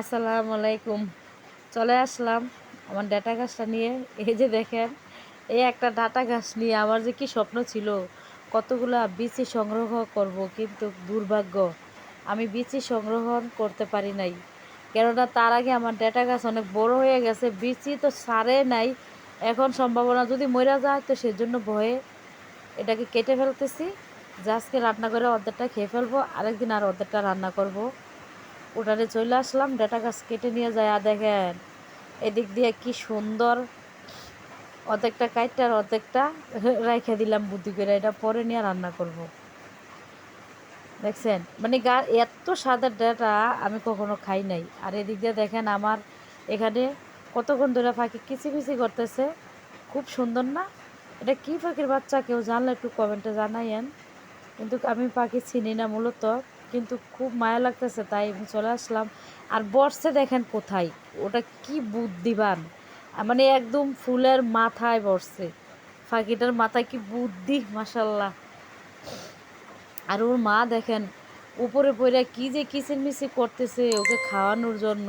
আসসালামু আলাইকুম চলে আসলাম আমার ডাটা গাছটা নিয়ে। এই যে দেখেন, এই একটা ডাটা গাছ নিয়ে আমার যে কি স্বপ্ন ছিল, কতগুলা বিচি সংগ্রহ করব কিন্তু দুর্ভাগ্য, আমি বিচি সংগ্রহ করতে পারি নাই। কেননা তার আগে আমার ডাটা গাছ অনেক বড় হয়ে গেছে বিচি তো সারে নাই। এখন সম্ভাবনা যদি মরা যায় তো সেজন্য ভয়ে এটাকে কেটে ফেলতেছি। যে আজকে রান্না করে অর্ধেকটা খেয়ে ফেলব, আরেকদিন আর অর্ধেকটা রান্না করব। ওটারে চলে আসলাম, ডাটা গাছ কেটে নিয়ে যায়। দেখেন, এদিক দিয়ে কি সুন্দর, অর্ধেকটা আর অর্ধেকটা রাইখে দিলাম বুদ্ধি করে। এটা পরে নিয়ে রান্না করব। দেখছেন? মানে গা, এত সাদা ডাটা আমি কখনো খাই নাই। আর এদিক দিয়ে দেখেন আমার এখানে কতক্ষণ ধরে পাখি কিচিমিচি করতেছে। খুব সুন্দর না? এটা কি পাখির বাচ্চা? কেউ জানলে একটু কমেন্টে জানাইয়েন। কিন্তু আমি পাখি চিনি না মূলত। কিন্তু খুব মায়া লাগতেছে, তাই আমি চলে আসলাম। আর বর্ষে দেখেন কোথায়, ওটা কি বুদ্ধিবান মানে একদম ফুলের মাথায় বসছে পাখিটার মাথায় কি বুদ্ধি মাসাল্লাহ আর ওর মা দেখেন, উপরে পড়ে কি যে কিচিরমিচি করতেছে ওকে খাওয়ানোর জন্য।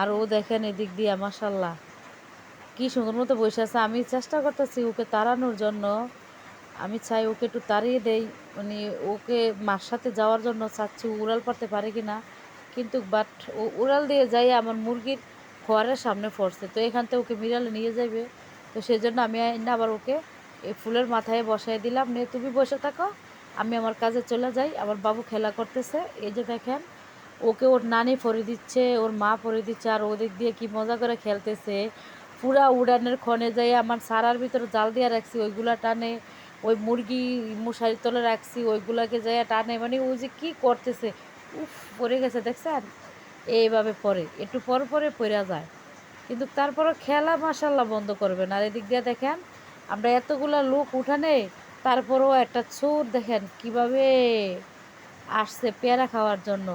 আর ও দেখেন এদিক দিয়ে মাসাল্লাহ কি সুন্দর মতো বসে আছে। আমি চেষ্টা করতেছি ওকে তাড়ানোর জন্য। আমি চাই ওকে একটু তাড়িয়ে দেই। মানে ওকে মার সাথে যাওয়ার জন্য চাচ্ছি উড়াল পারতে পারে কি না? কিন্তু বাট ও উড়াল দিয়ে যাই আমার মুরগির খোয়ারের সামনে পড়ছে। তো এখান থেকে ওকে বিড়ালে নিয়ে যাবে তো সেই জন্য আমি না আবার ওকে এই ফুলের মাথায় বসাই দিলাম। নিয়ে তুমি বসে থাকো, আমি আমার কাজে চলে যাই। আমার বাবু খেলা করতেছে। এই যে দেখেন, ওকে ওর নানি পরে দিচ্ছে, ওর মা পরে দিচ্ছে, আর ওদিক দিয়ে কি মজা করে খেলতেছে। পুরা উড়ানের ক্ষণে যাই আমার সারার ভিতরে জাল দিয়ে রাখছি, ওইগুলা টানে। ওই মুরগি মশারি তলে রাখছি, ওইগুলাকে যাই টানে মানে ওই যে কী করতেছে, উফ, পড়ে গেছে দেখছেন? এইভাবে পরে একটু পর পরে পড়ে যায়। কিন্তু তারপরে খেলা মাসাল্লাহ বন্ধ করবেন। আর এদিক দিয়ে দেখেন, আমরা এতগুলা লোক উঠানে, তারপরেও একটা চোর দেখেন কীভাবে আসছে পেয়ারা খাওয়ার জন্য।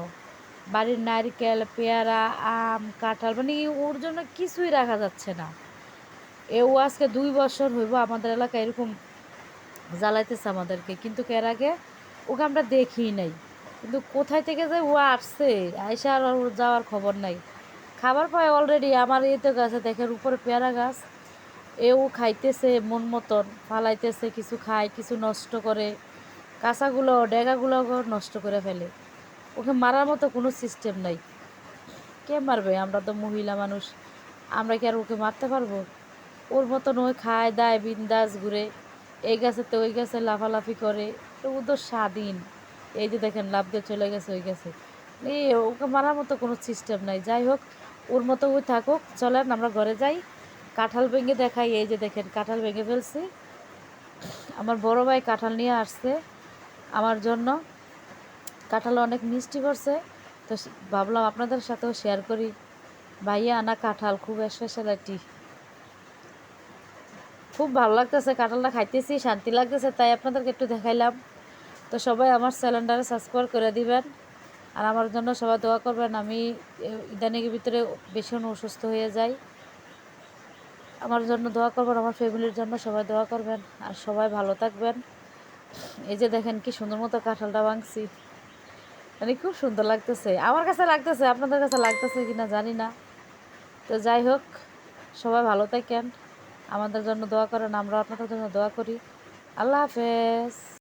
বাড়ির নারিকেল, পেয়ারা, আম, কাঁঠাল মানে ওর জন্য কিছুই রাখা যাচ্ছে না। এও আজকে দুই বছর হইব আমাদের এলাকায় এরকম জ্বালাইতেছে আমাদেরকে। কিন্তু এর আগে ওকে আমরা দেখি নাই। কিন্তু কোথায় থেকে যে ও আসছে, আইসা আর যাওয়ার খবর নাই। খাবার পায় অলরেডি আমার এই তো গাছে দেখেন উপরে পেয়ারা গাছ। এও খাইতেছে মন মতন, ফালাইতেছে, কিছু খায়, কিছু নষ্ট করে। কাঁচাগুলো, ডেগাগুলো নষ্ট করে ফেলে। ওকে মারার মতো কোনো সিস্টেম নাই। কে মারবে? আমরা তো মহিলা মানুষ। আমরা কি আর ওকে মারতে পারব? ওর মতন ওই খায়, দায়, বিন্দাস ঘুরে। এই গাছে তো ওই গাছে লাফালাফি করে তো ও তো স্বাধীন। এই যে দেখেন লাভ দিয়ে চলে গেছে ওই গাছে। এই ওকে মারার মতো কোনো সিস্টেম নাই। যাই হোক, ওর মতো ওই থাকুক। চলেন, আমরা ঘরে যাই। কাঁঠাল ভেঙে দেখাই। এই যে দেখেন, কাঁঠাল ভেঙে ফেলছি। আমার বড় ভাই কাঁঠাল নিয়ে আসছে আমার জন্য। কাঁঠাল অনেক মিষ্টি করছে। তো ভাবলাম আপনাদের সাথেও শেয়ার করি। ভাইয়া আনা কাঁঠাল, খুব স্পেশালিটি খুব ভালো লাগতেছে, কাঁঠালটা খাইতেছি, শান্তি লাগতেছে, তাই আপনাদেরকে একটু দেখাইলাম। তো সবাই আমার চ্যানেলটারে সাবস্ক্রাইব করে দিবেন আর আমার জন্য সবাই দোয়া করবেন, আমি ইদানিংয়ের ভিতরে ভীষণ অসুস্থ হয়ে যাই। আমার জন্য দোয়া করবেন, আমার ফ্যামিলির জন্য সবাই দোয়া করবেন আর সবাই ভালো থাকবেন। এই যে দেখেন কি সুন্দর মতো কাঁঠালটা ভাঙছি। মানে খুব সুন্দর লাগতেছে। আমার কাছে লাগতেছে, আপনাদের কাছে লাগতেছে কি না জানি না। তো যাই হোক, সবাই ভালো থাকেন। আমাদের জন্য দোয়া করেন আমরা আপনাদের জন্য দোয়া করি। আল্লাহ হাফেজ।